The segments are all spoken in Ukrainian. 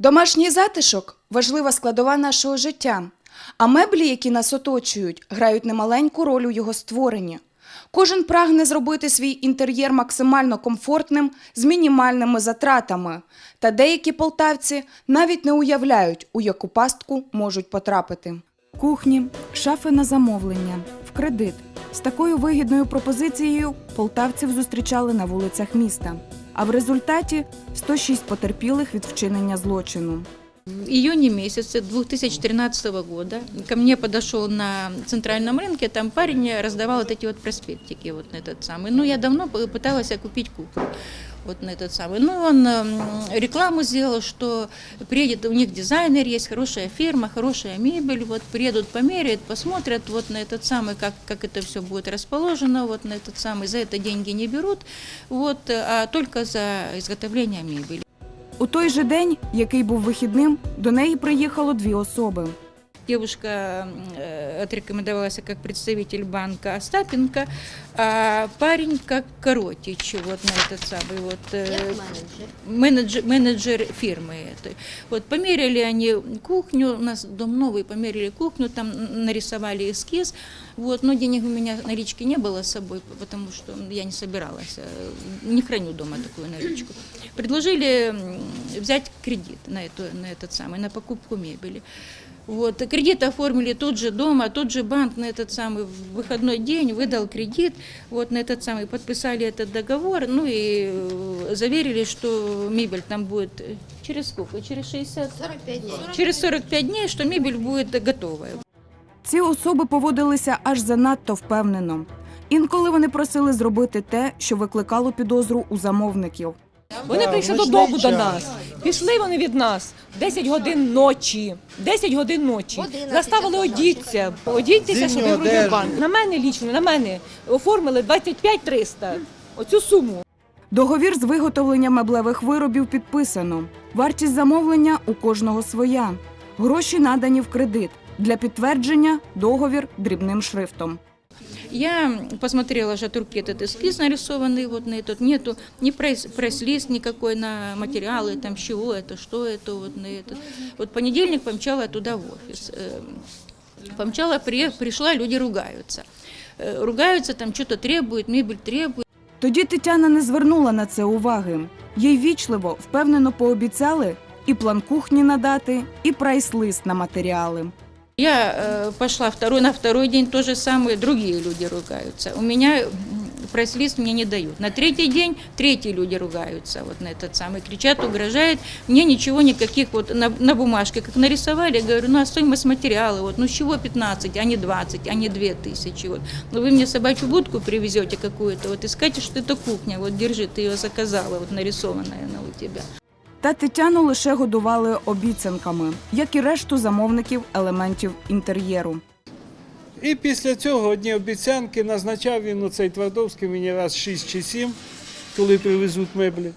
Домашній затишок важлива складова нашого життя, а меблі, які нас оточують, грають немаленьку роль у його створенні. Кожен прагне зробити свій інтер'єр максимально комфортним з мінімальними затратами. Та деякі полтавці навіть не уявляють, у яку пастку можуть потрапити. Кухні, шафи на замовлення, в кредит. З такою вигідною пропозицією полтавців зустрічали на вулицях міста. А в результаті 106 потерпілих від вчинення злочину. В июне месяце 2013 года ко мне подошел на центральном рынке, там парень раздавал вот эти вот проспектики вот на этот самый. Ну, я давно пыталась купить куклу вот на этот самый. Ну, он рекламу сделал, что приедет, у них дизайнер есть, хорошая фирма, хорошая мебель, вот приедут, померяют, посмотрят вот на этот самый, как, как это все будет расположено, вот на этот самый, за это деньги не берут, вот, а только за изготовление мебели. У той же день, який був вихідним, до неї приїхало дві особи. Девушка э, отрекомендовалась как представитель банка Остапенко, а парень как Коротич, вот на этот самый вот э, менеджер, менеджер фирмы этой. Вот померили они кухню, у нас дом новый, померили кухню, там нарисовали эскиз, вот, но денег у меня налички не было с собой, потому что я не собиралась, э, не храню дома такую наличку. Предложили взять кредит на, эту, на этот самый, на покупку мебели. Вот. Кредит оформили тут же дома, тот же банк на этот самый в выходной день выдал кредит, вот на этот самый подписали этот договор, ну и э, заверили, что мебель там будет э, через сколько? Через 60? 45 дней. Через 45 дней, что мебель будет готовая. Ці особи поводилися аж занадто впевнено. Інколи вони просили зробити те, що викликало підозру у замовників. Вони прийшли додому до нас. Пішли вони від нас 10 годин ночі. 10 годин ночі. Заставили одіться. Одійтеся, щоб ви вручили банк. На мене лічно, на мене оформили 25 300. Оцю суму. Договір з виготовлення меблевих виробів підписано. Вартість замовлення у кожного своя. Гроші надані в кредит. Для підтвердження договір дрібним шрифтом. Я посмотрела же от руки этот эскиз нарисованный, вот на этот, нету ни пресс- пресс-лист никакой на материалы, там, с чего это, что это, вот на этот. Вот в понедельник помчала туда в офис. Э, Помчала, при- пришла, люди ругаются. Э, Ругаются, там что-то требуют, мебель требует. Тоді Тетяна не звернула на це уваги. Їй вічливо, впевнено пообіцяли і план кухні надати, і прайс-лист на матеріали. Я э, пошла второй, на второй день то же самое, другие люди ругаются. У меня прайс-лист мне не дают. На третий день третьи люди ругаются вот на этот самый, кричат, угрожают. Мне ничего, никаких вот на, на бумажке, как нарисовали, я говорю, ну а стоимость материала, вот, ну с чего 15, а не 20, а не 2 тысячи, вот. Ну вы мне собачью будку привезете какую-то, вот и скажете, что это кухня, вот держи, ты ее заказала, вот нарисованная она у тебя. Та Тетяну лише годували обіцянками, як і решту замовників елементів інтер'єру. І після цього одні обіцянки назначав він оцей Твардовський мені раз 6 чи 7, коли привезуть меблі.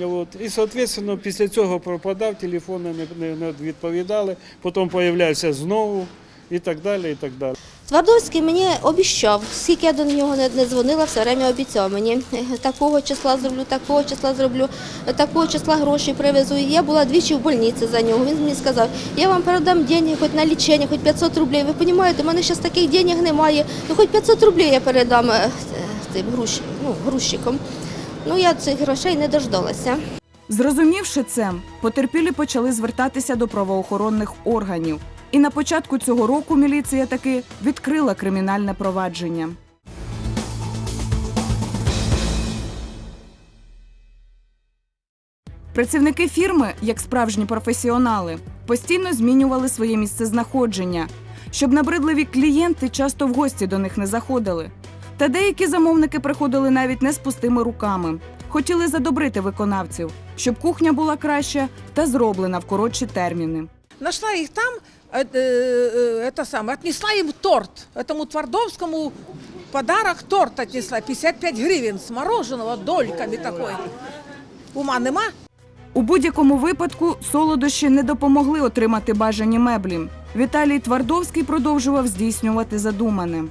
От. І, соответственно, після цього пропадав, телефони не, відповідали, потім появлявся знову і так далі. і так далі. Твардовський мені обіщав, скільки я до нього не, дзвонила, все время обіцяв мені. Такого числа зроблю, такого числа зроблю, такого числа гроші привезу. Я була двічі в больниці за нього. Він мені сказав, я вам передам деньги, хоч на лічення, хоч 500 рублів. Ви розумієте, у мене зараз таких денег немає. Ну хоч 500 рублів я передам е, цим груш, ну, грузчикам. Ну я цих грошей не дождалася. Зрозумівши це, потерпілі почали звертатися до правоохоронних органів. І на початку цього року міліція таки відкрила кримінальне провадження. Працівники фірми, як справжні професіонали, постійно змінювали своє місцезнаходження, щоб набридливі клієнти часто в гості до них не заходили. Та деякі замовники приходили навіть не з пустими руками. Хотіли задобрити виконавців, щоб кухня була краща та зроблена в коротші терміни. Нашла их там, это самое, отнесла им торт. Этому Твардовскому подарок торт отнесла, 55 гривен с мороженого, дольками такой. Ума нема? У будь-якому випадку солодощі не допомогли отримати бажані меблі. Віталій Твардовський продовжував здійснювати задумане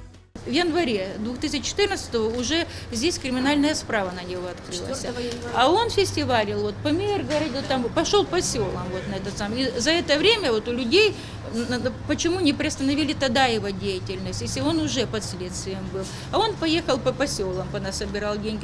в январе 2014 уже здесь криминальная справа на него открылась. А он фестивалил вот по Миргороду, там пошел по селам вот на этот самый. И за это время вот у людей м, м, почему не приостановили тогда его деятельность, если он уже под следствием был. А он поехал по поселам, понасобирал деньги.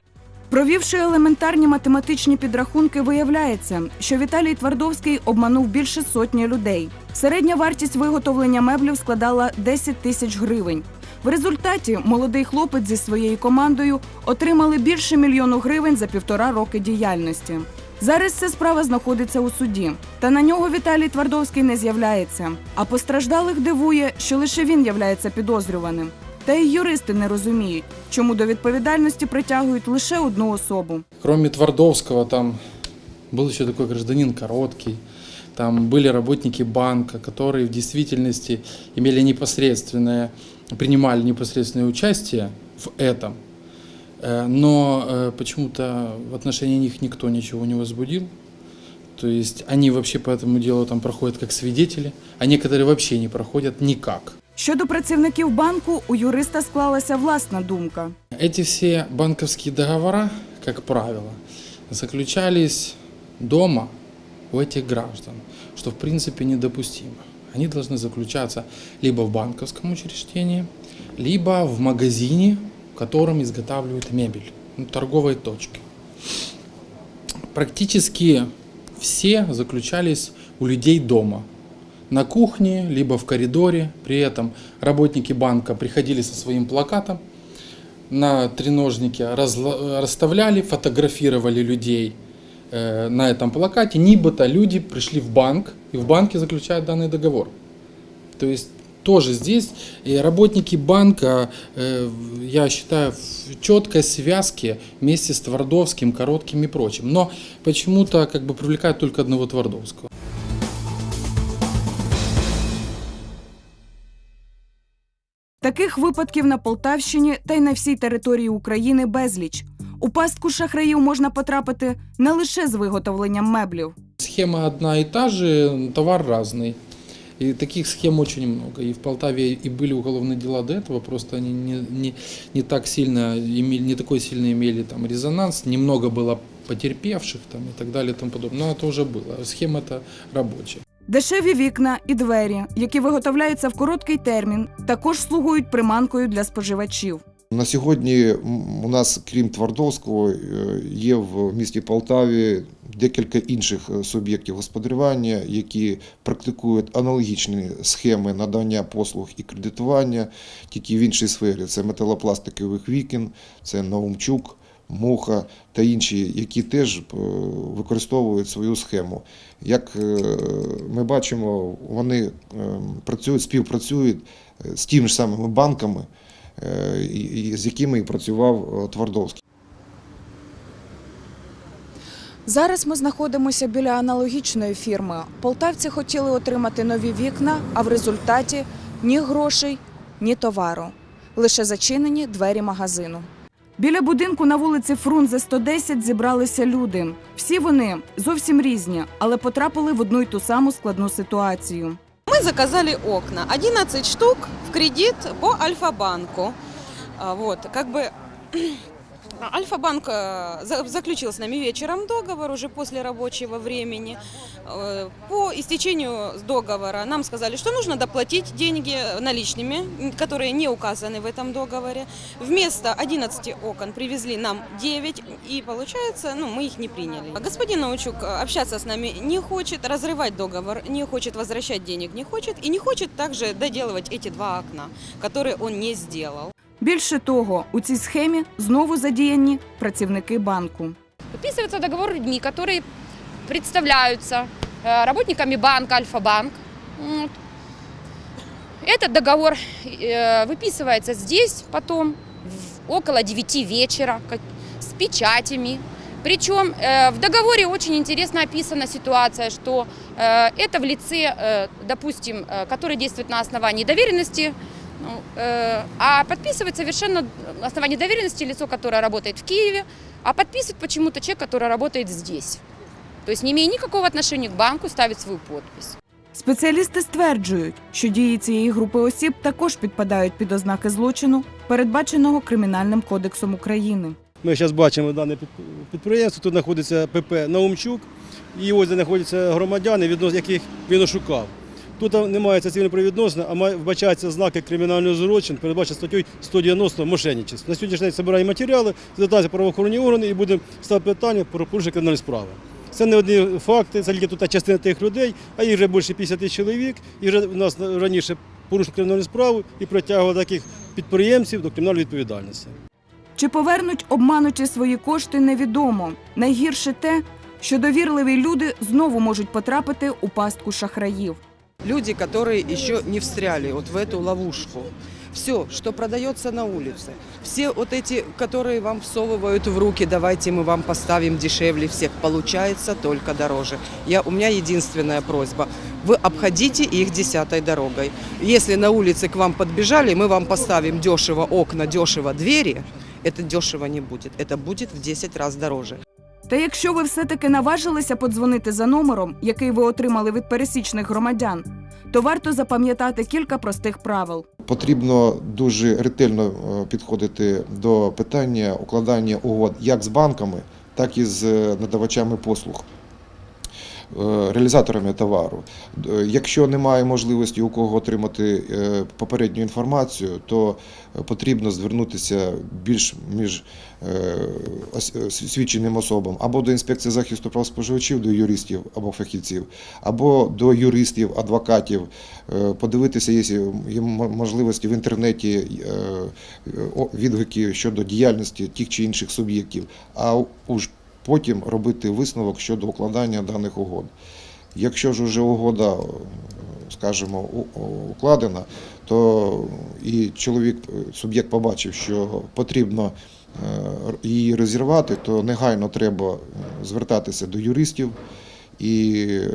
Провівши елементарні математичні підрахунки, виявляється, що Віталій Твардовський обманув більше сотні людей. Середня вартість виготовлення меблів складала 10 тисяч гривень. В результаті молодий хлопець зі своєю командою отримали більше мільйону гривень за півтора роки діяльності. Зараз ця справа знаходиться у суді, та на нього Віталій Твардовський не з'являється. А постраждалих дивує, що лише він являється підозрюваним. Та й юристи не розуміють, чому до відповідальності притягують лише одну особу. Кроме Твардовского, там был еще такой гражданин Короткий, там были работники банка, которые в действительности имели непосредственное, принимали непосредственное участие в этом. Э, Но э, почему-то в отношении них никто ничего не возбудил. То есть они вообще по этому делу там проходят как свидетели, а некоторые вообще не проходят никак. Щодо працівників банку, у юриста склалася власна думка. Эти все банковские договора, как правило, заключались дома у этих граждан, что в принципе недопустимо. Они должны заключаться либо в банковском учреждении, либо в магазине, в котором изготавливают мебель, ну, торговой точке. Практически все заключались у людей дома, на кухне, либо в коридоре. При этом работники банка приходили со своим плакатом, на треножнике расставляли, фотографировали людей э, на этом плакате, нибо-то люди пришли в банк и в банке заключают данный договор. То есть тоже здесь и работники банка, э, я считаю, в четкой связке вместе с Твардовским, Коротким и прочим. Но почему-то как бы привлекают только одного Твардовского. Таких випадків на Полтавщині та й на всій території України безліч. У пастку шахраїв можна потрапити не лише з виготовленням меблів. Схема одна и та же, товар разный. И таких схем очень много. И в Полтаве и были уголовные дела до этого, просто они не, не, не так сильно имели, не такой сильно имели там резонанс, немного было потерпевших там и так далее и тому подобное. Но это уже было. Схема это рабочая. Дешеві вікна і двері, які виготовляються в короткий термін, також слугують приманкою для споживачів. На сьогодні у нас, крім Твардовського, е, є в місті Полтаві декілька інших е, суб'єктів господарювання, які практикують аналогічні схеми надання послуг і кредитування, тільки в іншій сфері. Це металопластикових вікон, це Наумчук, Муха та інші, які теж е, використовують свою схему. Як ми бачимо, вони е, працюють, співпрацюють з тими ж самими банками, з якими і працював е, Твардовський. Зараз ми знаходимося біля аналогічної фірми. Полтавці хотіли отримати нові вікна, а в результаті ні грошей, ні товару. Лише зачинені двері магазину. Біля будинку на вулиці Фрунзе 110 зібралися люди. Всі вони зовсім різні, але потрапили в одну й ту саму складну ситуацію. Заказали окна. 11 штук в кредит по Альфа-банку. Вот, как бы Альфа-банк э, за- заключил с нами вечером договор уже после рабочего времени. Э, По истечению договора нам сказали, что нужно доплатить деньги наличными, которые не указаны в этом договоре. Вместо 11 окон привезли нам 9, и получается, ну, мы их не приняли. Господин Научук э, общаться с нами не хочет, разрывать договор не хочет, возвращать денег не хочет, и не хочет также доделывать эти два окна, которые он не сделал. Більше того, у цій схемі знову задіяні працівники банку. Подписывается договор людьми, которые представляются э, работниками банка Альфа-банк. Вот. Этот договор э, выписывается здесь потом в- около 9 вечера как- с печатями. Причем э, в договоре очень интересно описана ситуация, что э, это в лице, э, допустим, э, который действует на основании доверенности, ну, э, а подписывает совершенно на основании доверенности лицо, которое работает в Киеве, а подписывает почему-то человек, который работает здесь. То есть не имея никакого отношения к банку, ставит свою подпись. Спеціалісти стверджують, що дії цієї групи осіб також підпадають під ознаки злочину передбаченого Кримінальним кодексом України. Ми зараз бачимо дане під- підприємство. Тут знаходиться ПП Наумчук, і ось де знаходяться громадяни, відносно яких він ошукав. Тут немає цивільного правовідносини, а вбачаються знаки кримінального злочину, передбачено статтею 190 мошенничество. На сьогоднішній день збираємо матеріали, звертаються правоохоронні органи і будемо ставити питання про порушення кримінальної справи. Це не одні факти, це тільки тут частина тих людей, а їх вже більше 50 чоловік. І вже в нас раніше порушили кримінальну справу і притягували таких підприємців до кримінальної відповідальності. Чи повернуть обмануті свої кошти, невідомо. Найгірше те, що довірливі люди знову можуть потрапити у пастку шахраїв. Люди, которые еще не встряли вот в эту ловушку. Все, что продается на улице, все вот эти, которые вам всовывают в руки, давайте мы вам поставим дешевле всех, получается только дороже. Я, у меня единственная просьба, вы обходите их десятой дорогой. Если на улице к вам подбежали, мы вам поставим дешево окна, дешево двери, это дешево не будет, это будет в 10 раз дороже. Та якщо ви все-таки наважилися подзвонити за номером, який ви отримали від пересічних громадян, то варто запам'ятати кілька простих правил. Потрібно дуже ретельно е, підходити до питання укладання угод як з банками, так і з е, надавачами послуг. Е, Реалізаторами товару. Якщо немає можливості у кого отримати е, попередню інформацію, то е, потрібно звернутися більш між е, е, свідченим особам або до інспекції захисту прав споживачів, до юристів або фахівців, або до юристів, адвокатів, е, подивитися, є можливості в інтернеті е, відгуки щодо діяльності тих чи інших суб'єктів, а уж потім робити висновок щодо укладання даних угод. Якщо ж вже угода, е, скажімо, у- укладена, то і чоловік, е, суб'єкт побачив, що потрібно е, її розірвати, то негайно треба е, звертатися до юристів і е,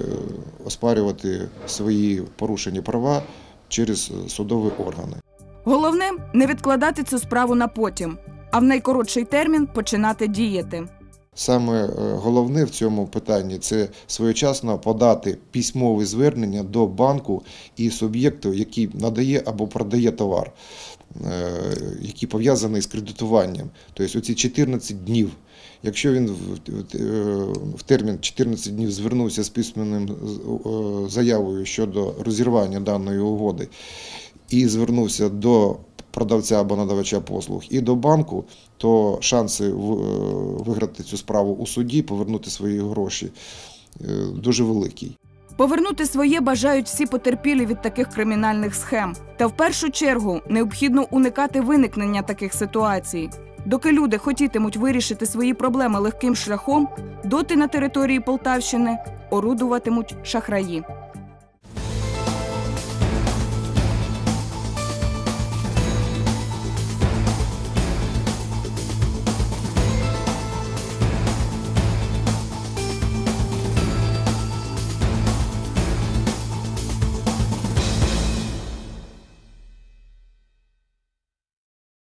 оспарювати свої порушені права через е, судові органи. Головне не відкладати цю справу на потім, а в найкоротший термін починати діяти. Саме е, головне в цьому питанні це своєчасно подати письмове звернення до банку і суб'єкту, який надає або продає товар, е, який пов'язаний з кредитуванням. Тобто оці 14 днів. Якщо він в- е, термін 14 днів звернувся з письменним заявою щодо розірвання даної угоди і звернувся до продавця або надавача послуг і до банку, то шанси е, виграти цю справу у суді, повернути свої гроші е, дуже великий. Повернути своє бажають всі потерпілі від таких кримінальних схем. Та в першу чергу необхідно уникати виникнення таких ситуацій. Доки люди хотітимуть вирішити свої проблеми легким шляхом, доти на території Полтавщини орудуватимуть шахраї.